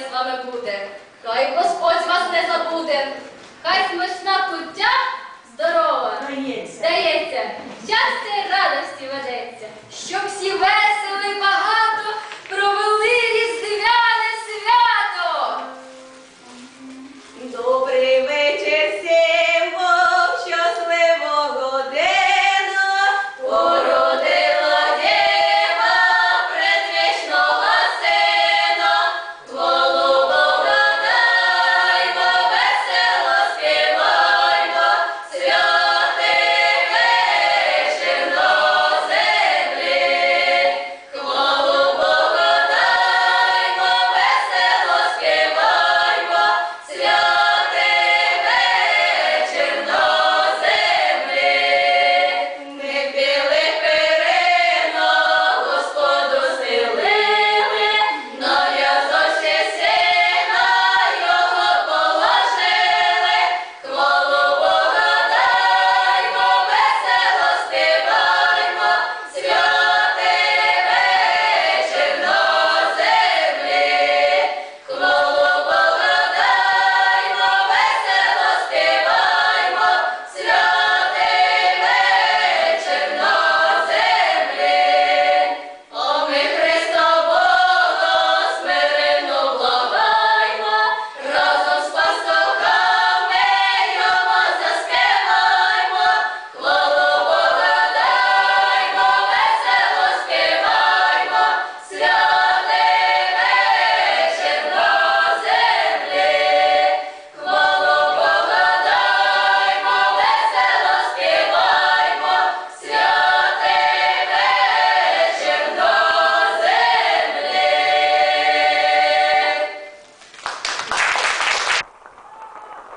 з вами буде, хай Господь вас не забуде, хай смачна путь.